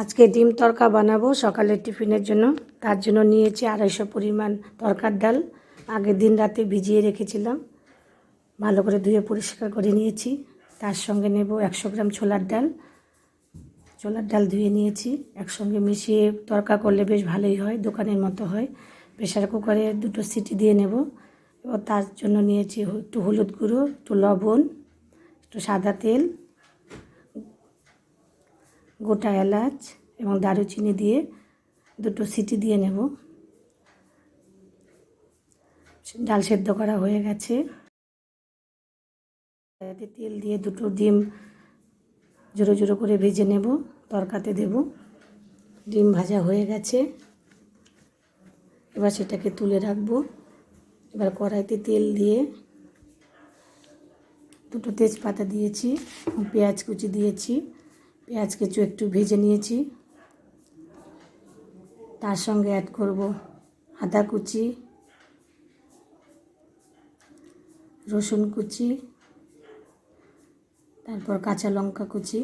আজকে ডিম তরকা বানাবো। সকালের টিফিনের জন্য। তার জন্য নিয়েছি আড়াইশো পরিমাণ তরকার ডাল। আগের দিন রাতে ভিজিয়ে রেখেছিলাম। ভালো করে ধুয়ে পরিষ্কার করে নিয়েছি। তার সঙ্গে নেব একশো গ্রাম ছোলার ডাল। ছোলার ডাল ধুয়ে নিয়েছি। একসঙ্গে মিশিয়ে তরকা করলে বেশ ভালোই হয়, দোকানের মতো হয়। প্রেশার কুকারে দুটো সিটি দিয়ে নেব। এবার তার জন্য নিয়েছি একটু হলুদ গুঁড়ো, একটু লবণ, একটু সাদা তেল গোটা এলাচ এবং দারুচিনি দিয়ে দুটো সিটি দিয়ে নেব। ডাল সেদ্ধ করা হয়ে গেছে। তেল দিয়ে দুটো ডিম জোরো জোরো করে ভেজে নেব, তরকাতে দেব। ডিম ভাজা হয়ে গেছে। এবার সেটাকে তুলে রাখব। এবার কড়াইতে তেল দিয়ে দুটো তেজপাতা দিয়েছি, পেঁয়াজ কুচি দিয়েছি। পেঁয়াজ কিছু একটু ভেজে নিয়েছি। তার সঙ্গে অ্যাড করব আদা কুচি, রসুন কুচি, তারপর কাঁচা লঙ্কা কুচি।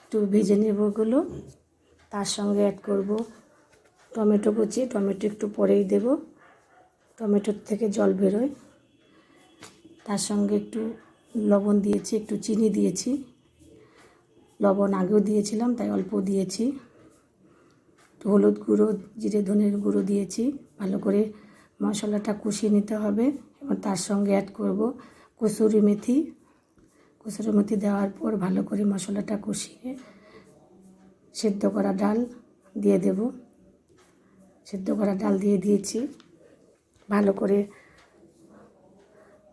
একটু ভেজে নেব ওগুলো। তার সঙ্গে অ্যাড করব টমেটো কুচি। টমেটো একটু পরেই দেব। টমেটোর থেকে জল বেরোয়। তার সঙ্গে একটু লবণ দিয়েছি, একটু চিনি দিয়েছি। লবণ আগেও দিয়েছিলাম, তাই অল্প দিয়েছি। একটু হলুদ গুঁড়ো, জিরে, ধনের গুঁড়ো দিয়েছি। ভালো করে মশলাটা কষিয়ে নিতে হবে। এবং তার সঙ্গে অ্যাড করব কসুরি মেথি। কসুরি মেথি দেওয়ার পর ভালো করে মশলাটা কষিয়ে সেদ্ধ করা ডাল দিয়ে দেব। সেদ্ধ করা ডাল দিয়ে দিয়েছি। ভালো করে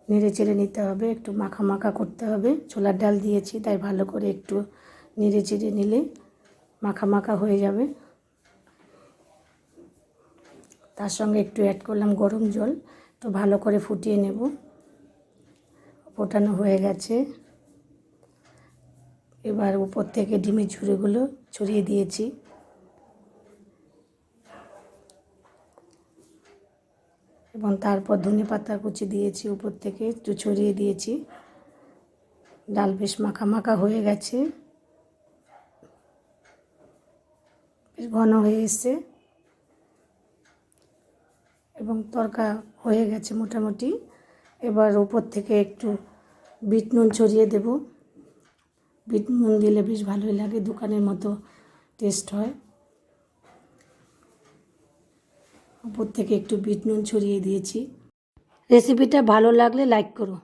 নেড়ে চেড়ে নিতে হবে, একটু মাখা মাখা করতে হবে। ছোলার ডাল দিয়েছি, তাই ভালো করে একটু নেড়ে চেড়ে নিলে মাখা মাখা হয়ে যাবে। তার সঙ্গে একটু অ্যাড করলাম গরম জল, তো ভালো করে ফুটিয়ে নেব। ফোটানো হয়ে গেছে। এবার উপর থেকে ডিমের ঝুড়িগুলো ছড়িয়ে দিয়েছি। এবং তারপর ধনে পাতা কুচি দিয়েছি উপর থেকে, একটু ছড়িয়ে দিয়েছি। ডাল বেশ মাখা মাখা হয়ে গেছে। বেশ ঘন হয়ে এসছে। এবং তরকা হয়ে গেছে মোটামুটি। এবার উপর থেকে একটু বিট নুন ছড়িয়ে দেব। বিট নুন দিলে বেশ ভালোই লাগে, দোকানের মতো টেস্ট হয়। উপর থেকে একটু বিট নুন ছড়িয়ে দিয়েছি। রেসিপিটা ভালো লাগলে লাইক করো।